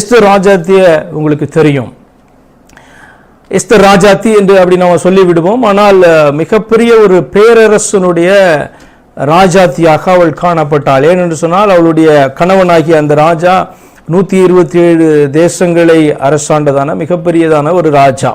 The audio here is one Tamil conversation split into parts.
எஸ்தர் ராஜாத்திய உங்களுக்கு தெரியும். எஸ்தர் ராஜாத்தி என்று அப்படி நம்ம சொல்லிவிடுவோம். ஆனால் மிகப்பெரிய ஒரு பேரரசனுடைய ராஜாத்தியாக அவள் காணப்பட்டாள். ஏனென்று சொன்னால் அவளுடைய கணவனாகிய அந்த ராஜா நூற்றி இருபத்தி ஏழு தேசங்களை அரசாண்டதான மிகப்பெரியதான ஒரு ராஜா.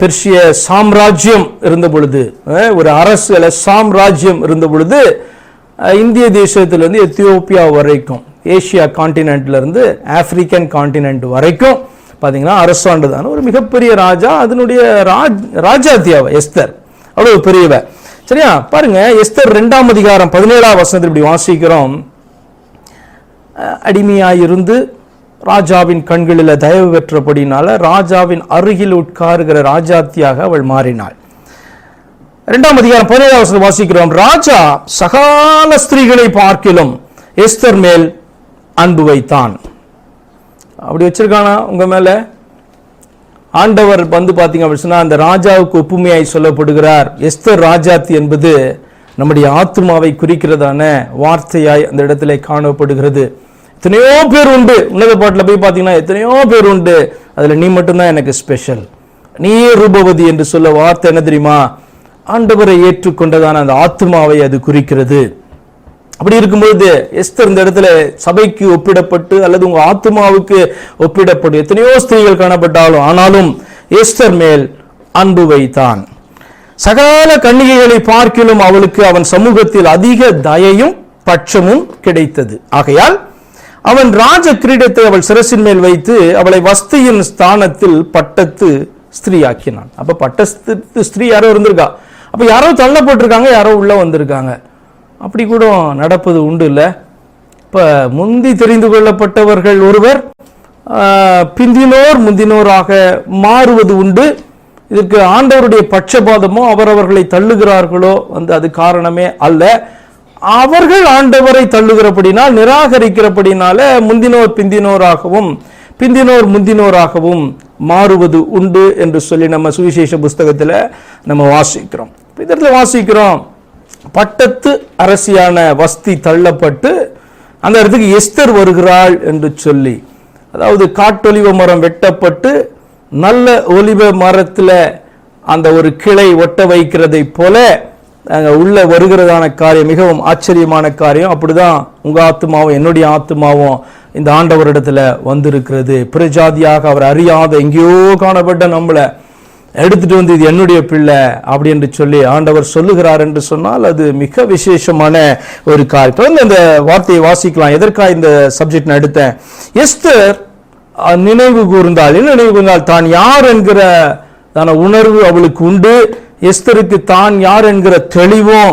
பெர்ஷிய சாம்ராஜ்யம் இருந்த பொழுது ஒரு அரசு அல்ல சாம்ராஜ்யம் இருந்த பொழுது இந்திய தேசத்திலிருந்து எத்தியோப்பியா வரைக்கும் ஏசியா காண்டினென்ட்லேருந்து ஆஃப்ரிக்கன் காண்டினென்ட் வரைக்கும் பார்த்தீங்கன்னா அரசாண்டுதான ஒரு மிகப்பெரிய ராஜா. அதனுடைய ராஜ் ராஜாத்தியாவ எஸ்தர். அவ்வளவு பெரியவ. சரியா? பாருங்க எஸ்தர் ரெண்டாம் அதிகாரம் பதினேழாம் வசனத்தில் இப்படி வாசிக்கிறோம். அடிமையாக அடிமையாயிருந்து ராஜாவின் கண்களில் தயவு பெற்றபடினால ராஜாவின் அருகில் உட்காருகிற ராஜாத்தியாக அவள் மாறினாள். இரண்டாம் அதிகாரம் பதினேழாம் வசனம் வாசிக்கிறோம். ராஜா சகால ஸ்திரீகளை பார்க்கிலும் எஸ்தர் மேல் அன்பு வைத்தான். அப்படி வச்சிருக்கானா உங்கள் மேலே? ஆண்டவர் வந்து பார்த்தீங்க அப்படின்னு சொன்னால் அந்த ராஜாவுக்கு ஒப்புமையாய் சொல்லப்படுகிறார். எஸ்தர் ராஜாத்தி என்பது நம்முடைய ஆத்மாவை குறிக்கிறதான வார்த்தையாய் அந்த இடத்துல காணப்படுகிறது. எத்தனையோ பேர் உண்டு. உன்னத பாட்டில் போய் பார்த்தீங்கன்னா எத்தனையோ பேர் உண்டு. அதில் நீ மட்டும்தான் எனக்கு ஸ்பெஷல் நீயே ரூபவதி என்று சொல்ல வார்த்தை என்ன தெரியுமா? ஆண்டவரை ஏற்றுக்கொண்டதான அந்த ஆத்மாவை அது குறிக்கிறது. அப்படி இருக்கும்பொழுது எஸ்தர் இந்த இடத்துல சபைக்கு ஒப்பிடப்பட்டு அல்லது உங்க ஆத்மாவுக்கு ஒப்பிடப்பட்டு எத்தனையோ ஸ்திரீகள் காணப்பட்டாலும் ஆனாலும் எஸ்தர் மேல் அன்பு வைத்தான். சகல கன்னிகைகளை பார்க்கிலும் அவளுக்கு அவன் சமூகத்தில் அதிக தயையும் பட்சமும் கிடைத்தது. ஆகையால் அவன் ராஜ கிரீடத்தை அவள் சிரசின் மேல் வைத்து அவளை வஸ்தியின் ஸ்தானத்தில் பட்டத்து ஸ்திரீயாக்கினான். அப்ப பட்டத்து ஸ்திரீ யாரோ இருந்திருக்கா? அப்ப யாரோ தள்ளப்பட்டிருக்காங்க யாரோ உள்ள வந்திருக்காங்க. அப்படி கூட நடப்பது உண்டு இல்லை. இப்போ முந்தி தெரிந்து கொள்ளப்பட்டவர்கள் ஒருவர் பிந்தினோர் முந்தினோராக மாறுவது உண்டு. இதற்கு ஆண்டவருடைய பட்சபாதமோ அவரவர்களை தள்ளுகிறார்களோ வந்து அது காரணமே அல்ல. அவர்கள் ஆண்டவரை தள்ளுகிறபடினால் நிராகரிக்கிறபடினால முந்தினோர் பிந்தினோராகவும் பிந்தினோர் முந்தினோராகவும் மாறுவது உண்டு என்று சொல்லி நம்ம சுவிசேஷ புஸ்தகத்தில் நம்ம வாசிக்கிறோம். இப்ப இடத்துல வாசிக்கிறோம். பட்டத்து அரசியான வஸ்தி தள்ளப்பட்டு அந்த இடத்துக்கு எஸ்தர் வருகிறாள் என்று சொல்லி அதாவது காட்டொலிவ மரம் வெட்டப்பட்டு நல்ல ஒலிவ மரத்தில் அந்த ஒரு கிளை ஒட்ட வைக்கிறதை போல அங்க உள்ள வருகிறதான காரியம் மிகவும் ஆச்சரியமான காரியம். அப்படிதான் உங்கள் ஆத்மாவும் என்னுடைய ஆத்மாவும் இந்த ஆண்டவரிடத்துல வந்திருக்கிறது. பிரஜாதியாக அவர் அறியாத எங்கேயோ காணப்பட்ட நம்மளை. எடுத்துட்டு வந்து இது என்னுடைய பிள்ளை அப்படி என்று சொல்லி ஆண்டவர் சொல்லுகிறார் என்று சொன்னால் அது மிக விசேஷமான ஒரு காரியம். தொடர்ந்து அந்த வார்த்தையை வாசிக்கலாம். எதற்காக இந்த சப்ஜெக்ட் நான் எடுத்தேன்? எஸ்தர் நினைவு கூர்ந்தால். என்ன நினைவு கூர்ந்தால்? தான் யார் என்கிற தான உணர்வு அவளுக்கு உண்டு. எஸ்தருக்கு தான் யார் என்கிற தெளிவும்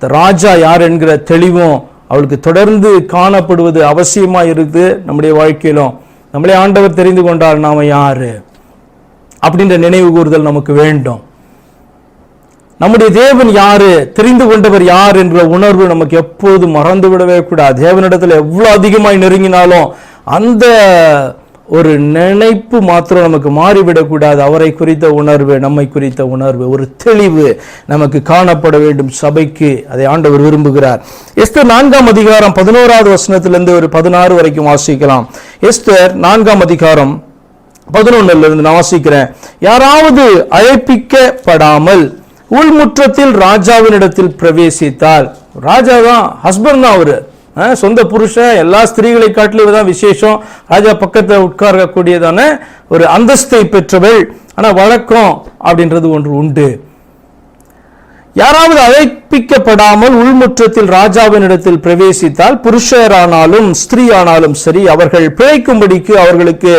ராஜா யார் என்கிற தெளிவும் அவளுக்கு தொடர்ந்து காணப்படுவது அவசியமா இருக்குது நம்முடைய வாழ்க்கையிலும். நம்மளே ஆண்டவர் தெரிந்து கொண்டால் நாம யாரு? அப்படின்ற நினைவு கூறுதல் நமக்கு வேண்டும். நம்முடைய தேவன் யாரு? தெரிந்து கொண்டவர் யார் என்ற உணர்வு நமக்கு எப்போதும் மறந்து விடவே கூடாது. தேவனிடத்தில் எவ்வளோ அதிகமாய் நெருங்கினாலும் அந்த ஒரு நினைப்பு மாத்திரம் நமக்கு மாறிவிடக்கூடாது அவரை குறித்த உணர்வு நம்மை குறித்த உணர்வு ஒரு தெளிவு நமக்கு காணப்பட வேண்டும் சபைக்கு. அதை ஆண்டவர் விரும்புகிறார். எஸ்தர் நான்காம் அதிகாரம் பதினோராவது வசனத்திலிருந்து ஒரு பதினாறு வரைக்கும் வாசிக்கலாம். எஸ்தர் நான்காம் அதிகாரம் பதினொன்னுல இருந்து நான் வாசிக்கிறேன். யாராவது அழைப்பிக்கப்படாமல் உள்முற்றத்தில் ராஜாவினிடத்தில் பிரவேசித்தால் ராஜா தான் ஹஸ்பண்ட் தான் அவரு. சொந்த புருஷன் எல்லா ஸ்திரீகளை காட்டிலும் தான் விசேஷம். ராஜா பக்கத்தில் உட்காரக்கூடியதான ஒரு அந்தஸ்தை பெற்றவள். ஆனால் வழக்கம் அப்படின்றது ஒன்று உண்டு. யாராவது அழைப்பிக்கப்படாமல் உள்முற்றத்தில் ராஜாவினிடத்தில் பிரவேசித்தால் புருஷரானாலும் ஸ்திரீயானாலும் சரி அவர்கள் பிழைக்கும்படிக்கு அவர்களுக்கு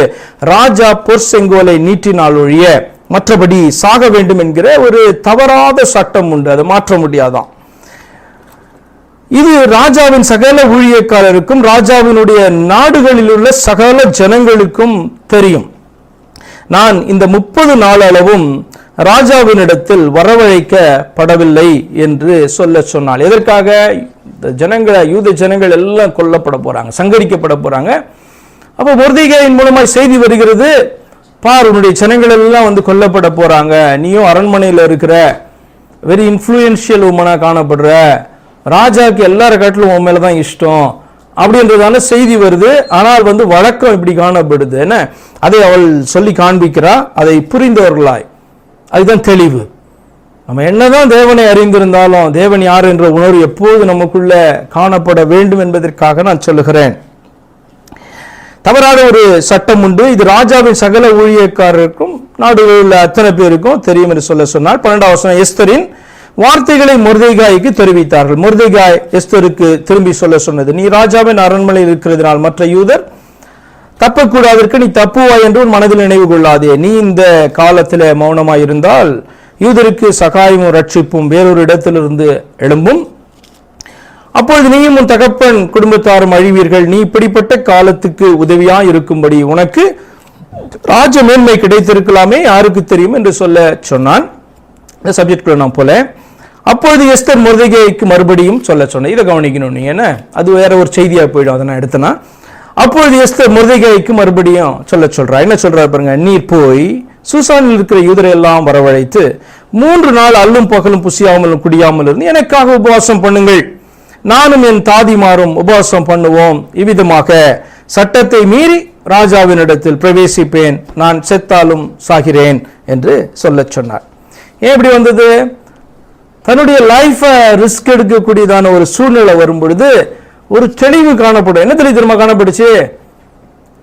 ராஜா பொற்செங்கோலை நீட்டினால் ஒழிய மற்றபடி சாக வேண்டும் என்கிற ஒரு தவறாத சட்டம் உண்டு. அதை மாற்ற முடியாதாம் இது ராஜாவின் சகல ஊழியக்காரருக்கும் ராஜாவினுடைய நாடுகளில் உள்ள சகல ஜனங்களுக்கும் தெரியும். நான் இந்த முப்பது நாள் அளவும் ராஜாவினிடத்தில் வரவழைக்கப்படவில்லை என்று சொல்ல சொன்னாள். எதற்காக? இந்த ஜனங்களை யூத ஜனங்கள் எல்லாம் கொல்லப்பட போறாங்க சங்கரிக்கப்பட போறாங்க. அப்போ மொர்திகையின் மூலமாக செய்தி வருகிறது பார் உன்னுடைய ஜனங்கள் எல்லாம் வந்து கொல்லப்பட போறாங்க. நீயும் அரண்மனையில் இருக்கிற வெரி இன்ஃப்ளூயன்ஷியல் உமனாக காணப்படுற ராஜாவுக்கு எல்லார காட்டிலும் உன் மேலே தான் இஷ்டம் அப்படின்றதான செய்தி வருது. ஆனால் வந்து வழக்கம் இப்படி காணப்படுது. என்ன? அதை அவள் சொல்லி காண்பிக்கிறா. அதை புரிந்தவர்களாய் அதுதான் தெளிவு. நம்ம என்னதான் தேவனை அறிந்திருந்தாலும் தேவன் யார் என்ற உணர்வு எப்போது நமக்குள்ள காணப்பட வேண்டும் என்பதற்காக நான் சொல்லுகிறேன். தவறான ஒரு சட்டம் உண்டு. இது ராஜாவின் சகல ஊழியக்காரருக்கும் நாடுகளில் உள்ள அத்தனை பேருக்கும் தெரியும் என்று சொல்ல சொன்னால் பன்னெண்டாம் வசனம் எஸ்தரின் வார்த்தைகளை முருதைகாய்க்கு தெரிவித்தார்கள். முருதைகாய் எஸ்தருக்கு திரும்பி சொல்ல சொன்னது நீ ராஜாவின் அரண்மனையில் இருக்கிறதுனால் மற்ற யூதர் தப்பக்கூடாதற்கு நீ தப்புவாய் என்று உன் மனதில் நினைவு கொள்ளாதே. நீ இந்த காலத்தில் மௌனமாய் இருந்தால் யூதருக்கு சகாயமும் ரட்சிப்பும் வேறொரு இடத்திலிருந்து எழும்பும். அப்பொழுது நீயும் உன் தகப்பன் குடும்பத்தாரும் அழிவீர்கள். நீ இப்படிப்பட்ட காலத்துக்கு உதவியா இருக்கும்படி உனக்கு ராஜ மேன்மை கிடைத்திருக்கலாமே யாருக்கு தெரியும் என்று சொல்ல சொன்னான். இந்த சப்ஜெக்ட்குள்ள நான் போல. அப்பொழுது எஸ்தர் முருதகைக்கு மறுபடியும் சொல்ல சொன்னேன். இதை கவனிக்கணும் நீ என்ன? அது வேற ஒரு செய்தியா போயிடும். அதை நான் எடுத்தனா? அப்பொழுது எஸ்தர் முருதைகைக்கு மறுபடியும் சொல்ல சொல்றா என்ன சொல்றாரு பாருங்க நீர் போய் சூசானில் இருக்கிற யூதரை எல்லாம் வரவழைத்து மூன்று நாள் அல்லும் பகலும் புசியாமலும் குடியாமல் இருந்து எனக்காக உபவாசம் பண்ணுங்கள். நானும் என் தாதிமாரும் உபவாசம் பண்ணுவோம். இவ்விதமாக சட்டத்தை மீறி ராஜாவினிடத்தில் பிரவேசிப்பேன். நான் செத்தாலும் சாகிறேன் என்று சொல்ல சொன்னார். ஏன் இப்படி வந்தது? தன்னுடைய லைஃப்பை ரிஸ்க் எடுக்கக்கூடியதான ஒரு சூழ்நிலை வரும் பொழுது ஒரு தெளிவு காணப்படும். என்ன தெளிவு திரும்ப காணப்படுச்சு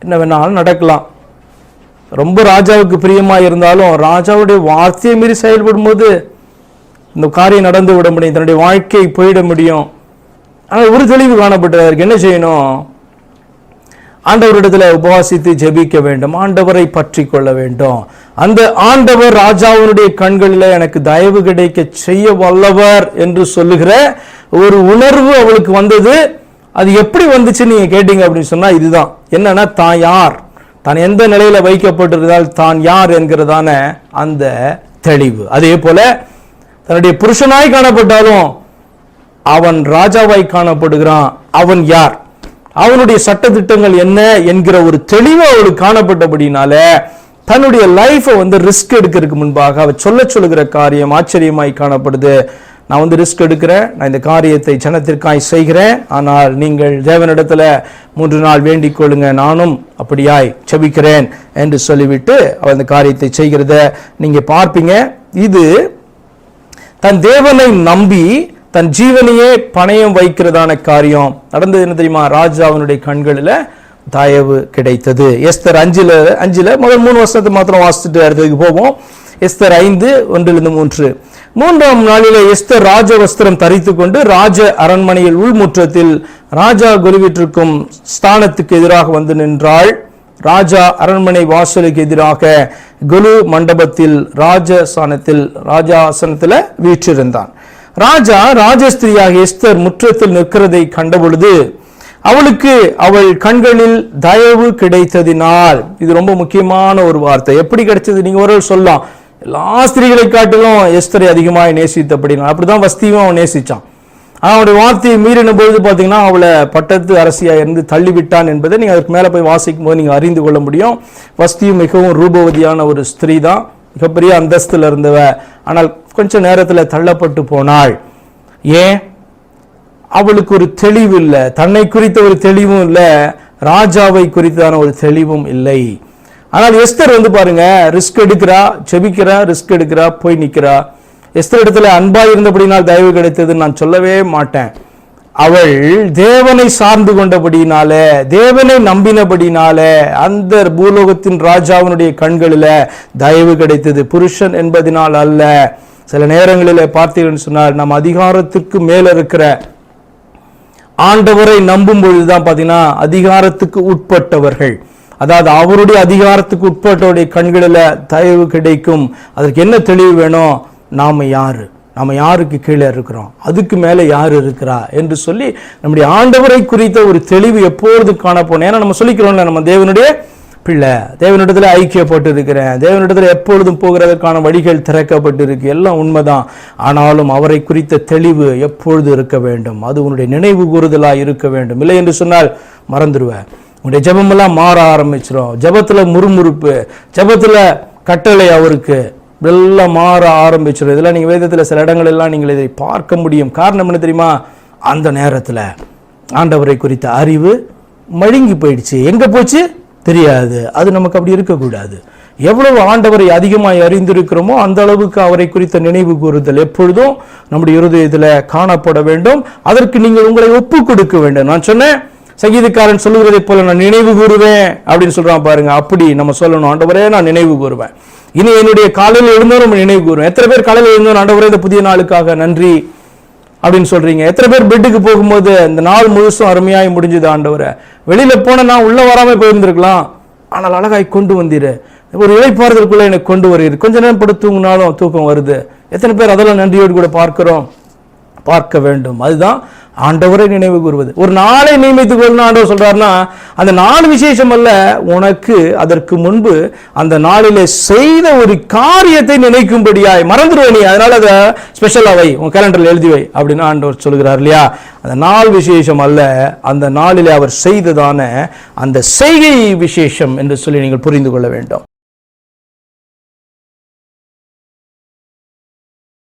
என்ன வேணாலும் நடக்கலாம். ரொம்ப ராஜாவுக்கு பிரியமா இருந்தாலும் ராஜாவுடைய வார்த்தையை மீறி செயல்படும் போது இந்த காரியம் நடந்து விட முடியும். தன்னுடைய வாழ்க்கை போயிட முடியும். ஆனால் ஒரு தெளிவு காணப்பட்டது. என்ன செய்யணும்? ஆண்டவரிடத்தில் உபவாசித்து ஜெபிக்க வேண்டும். ஆண்டவரை பற்றி கொள்ள வேண்டும். அந்த ஆண்டவர் ராஜாவினுடைய கண்களில் எனக்கு தயவு கிடைக்க செய்ய வல்லவர் என்று சொல்லுகிற ஒரு உணர்வு அவளுக்கு வந்தது. அது எப்படி வந்துச்சு நீங்க கேட்டீங்க அப்படின்னு சொன்னால் இதுதான். என்னன்னா தான் யார்? தான் எந்த நிலையில வைக்கப்பட்டிருந்தால் தான் யார் என்கிறதான அந்த தெளிவு. அதே போல தன்னுடைய புருஷனாய் காணப்பட்டாலும் அவன் ராஜாவாய் காணப்படுகிறான். அவன் யார்? அவனுடைய சட்டதிட்டங்கள் என்ன என்கிற ஒரு தெளிவு அவளுக்கு காணப்பட்டபடினால தன்னுடைய லைஃப்பை வந்து ரிஸ்க் எடுக்கிறதுக்கு முன்பாக அவ சொல்ல சொல்லுகிற காரியம் ஆச்சரியமாய் காணப்படுது. நான் வந்து ரிஸ்க் எடுக்கிறேன் நான் இந்த காரியத்தை ஜனத்திற்காய் செய்கிறேன். ஆனால் நீங்கள் தேவனிடத்தில் மூன்று நாள் வேண்டிக் கொள்ளுங்க நானும் அப்படியாய் செபிக்கிறேன் என்று சொல்லிவிட்டு அவள் இந்த காரியத்தை செய்கிறத நீங்கள் பார்ப்பீங்க. இது தன் தேவனை நம்பி தன் ஜீவனையே பணயம் வைக்கிறதான காரியம். நடந்தது என்ன தெரியுமா? ராஜாவினுடைய கண்களில் தயவு கிடைத்தது. எஸ்தர் அஞ்சில் அஞ்சில் முதல் மூணு வருஷத்தை மாத்திரம் வாசிச்சுட்டு அடுத்ததுக்கு போவோம் எஸ்தர் ஐந்து ஒன்றிலிருந்து மூன்று. மூன்றாம் நாளிலே எஸ்தர் ராஜ வஸ்திரம் தரித்து கொண்டு ராஜ அரண்மனையில் உள்முற்றத்தில் ராஜா குருவிட்டிருக்கும் ஸ்தானத்துக்கு எதிராக வந்து நின்றாள். ராஜா அரண்மனை வாசலுக்கு எதிராக குலு மண்டபத்தில் ராஜஸ்தானத்தில் ராஜாசனத்தில் வீற்றிருந்தான். ராஜா ராஜஸ்திரியாக எஸ்தர் முற்றத்தில் நிற்கிறதை கண்டபொழுது அவளுக்கு அவள் கண்களில் தயவு கிடைத்ததினால் இது ரொம்ப முக்கியமான ஒரு வார்த்தை. எப்படி கிடைச்சது நீங்க ஒரு சொல்லலாம். எல்லா ஸ்திரீகளை காட்டிலும் எஸ்தரை அதிகமாக நேசித்தபடினால் அப்படிதான் வஸ்தியும் அவன் நேசித்தான் ஆனால் அவனுடைய வார்த்தையை மீறின பொழுது பார்த்தீங்கன்னா அவளை பட்டத்து அரசியாக இருந்து தள்ளிவிட்டான் என்பதை நீங்கள் அதுக்கு மேலே போய் வாசிக்கும் போது நீங்கள் அறிந்து கொள்ள முடியும். வஸ்தியும் மிகவும் ரூபவதியான ஒரு ஸ்திரீ தான் மிகப்பெரிய அந்தஸ்தில் இருந்தவ. ஆனால் கொஞ்சம் நேரத்தில் தள்ளப்பட்டு போனாள். ஏன்? அவளுக்கு ஒரு தெளிவு இல்லை. தன்னை குறித்த ஒரு தெளிவும் இல்லை. ராஜாவை குறித்தான ஒரு தெளிவும் இல்லை. ஆனால் எஸ்தர் வந்து பாருங்க ரிஸ்க் எடுக்கிறா செபிக்கிறா ரிஸ்க் எடுக்கிறா போய் நிற்கிறா எஸ்தர் இடத்துல அன்பா இருந்தபடினால் தயவு கிடைத்ததுன்னு நான் சொல்லவே மாட்டேன். அவள் தேவனை சார்ந்து கொண்டபடினால தேவனை நம்பினபடினால அந்த பூலோகத்தின் ராஜாவினுடைய கண்களில் தயவு கிடைத்தது. புருஷன் என்பதினால் அல்ல. சில நேரங்களில் பார்த்தீங்கன்னு சொன்னால் நம் அதிகாரத்துக்கு மேல இருக்கிற ஆண்டவரை நம்பும் பொழுதுதான் பார்த்தீங்கன்னா அதிகாரத்துக்கு உட்பட்டவர்கள். அதாவது அவருடைய அதிகாரத்துக்கு உட்பட்டவருடைய கண்களில் தயவு கிடைக்கும். அதற்கு என்ன தெளிவு வேணும்? நாம யார்? நாம் யாருக்கு கீழே இருக்கிறோம்? அதுக்கு மேலே யார் இருக்கிறா? என்று சொல்லி நம்முடைய ஆண்டவரை குறித்த ஒரு தெளிவு எப்பொழுது காணப்போனோம் ஏன்னா நம்ம சொல்லிக்கிறோம்ல நம்ம தேவனுடைய பிள்ளை. தேவனிடத்தில் ஐக்கியப்பட்டு இருக்கிறேன் தேவனிடத்தில் எப்பொழுதும் போகிறதற்கான வழிகள் திறக்கப்பட்டு இருக்கு எல்லாம் உண்மைதான். ஆனாலும் அவரை குறித்த தெளிவு எப்பொழுது இருக்க வேண்டும்? அது உன்னுடைய நினைவு கூறுதலாக இருக்க வேண்டும். இல்லை என்று சொன்னால் மறந்துடுவேன். உன்னுடைய ஜபமெல்லாம் மாற ஆரம்பிச்சிடும் ஜபத்தில் முறுமுறுப்பு ஜபத்தில் கட்டளை அவருக்கு. இதெல்லாம் மாற ஆரம்பிச்சிடும் இதெல்லாம் நீங்கள் வேதத்தில் சில இடங்கள் எல்லாம் நீங்கள் இதை பார்க்க முடியும். காரணம் என்ன தெரியுமா? அந்த நேரத்தில் ஆண்டவரை குறித்த அறிவு மழுங்கி போயிடுச்சு. எங்கே போச்சு? தெரியாது. அது நமக்கு அப்படி இருக்கக்கூடாது. எவ்வளவு ஆண்டவரை அதிகமாக அறிந்திருக்கிறோமோ அந்த அளவுக்கு அவரை குறித்த நினைவு கூறுதல் எப்பொழுதும் நம்முடைய இருதயத்தில் காணப்பட வேண்டும். அதற்கு நீங்கள் உங்களை ஒப்பு கொடுக்க வேண்டும். நான் சொன்னேன் சங்கீதக்காரன் சொல்லுகிறதை போல நான் நினைவு கூறுவேன் அப்படின்னு சொல்றான் பாருங்க. அப்படி நம்ம சொல்லணும். ஆண்டவரே நான் நினைவு கூறுவேன். இனி என்னுடைய காலையில் எழுந்தோம் நம்ம நினைவு கூறுவோம். எத்தனை பேர் காலையில் எழுந்தோம்? ஆண்டவரே இந்த புதிய நாளுக்காக நன்றி அப்படின்னு சொல்றீங்க. எத்தனை பேர் பெட்டுக்கு போகும்போது இந்த நாள் முழுசும் அருமையாய் முடிஞ்சது ஆண்டவரை. வெளியில போன நான் உள்ள வராம போயிருந்திருக்கலாம். ஆனால் அழகாய் கொண்டு வந்திரு. ஒரு இழைப்பாறுதலுக்குள்ள எனக்கு கொண்டு வருகிறது கொஞ்ச நேரம் படுத்து தூங்கினாலும் தூக்கம் வருது. எத்தனை பேர் அதெல்லாம் நன்றியோடு கூட பார்க்கிறோம்? பார்க்க வேண்டும். அதுதான் ஆண்டவரை நினைவு கூறுவது. ஒரு நாளை நியமித்துக் கொள்ளணும் ஆண்டவர் சொல்றாருன்னா அந்த நாள் விசேஷம் அல்ல உனக்கு அதற்கு முன்பு அந்த நாளிலே செய்த ஒரு காரியத்தை நினைக்கும்படியாய் மறந்துடுவே நீ. அதனால அதை ஸ்பெஷலாக வை உன் கேலண்டர்ல எழுதி வை அப்படின்னு ஆண்டவர் சொல்கிறார் இல்லையா? அந்த நாள் விசேஷம் அல்ல அந்த நாளிலே அவர் செய்ததான அந்த செய்கை விசேஷம் என்று சொல்லி நீங்கள் புரிந்து கொள்ள வேண்டும்.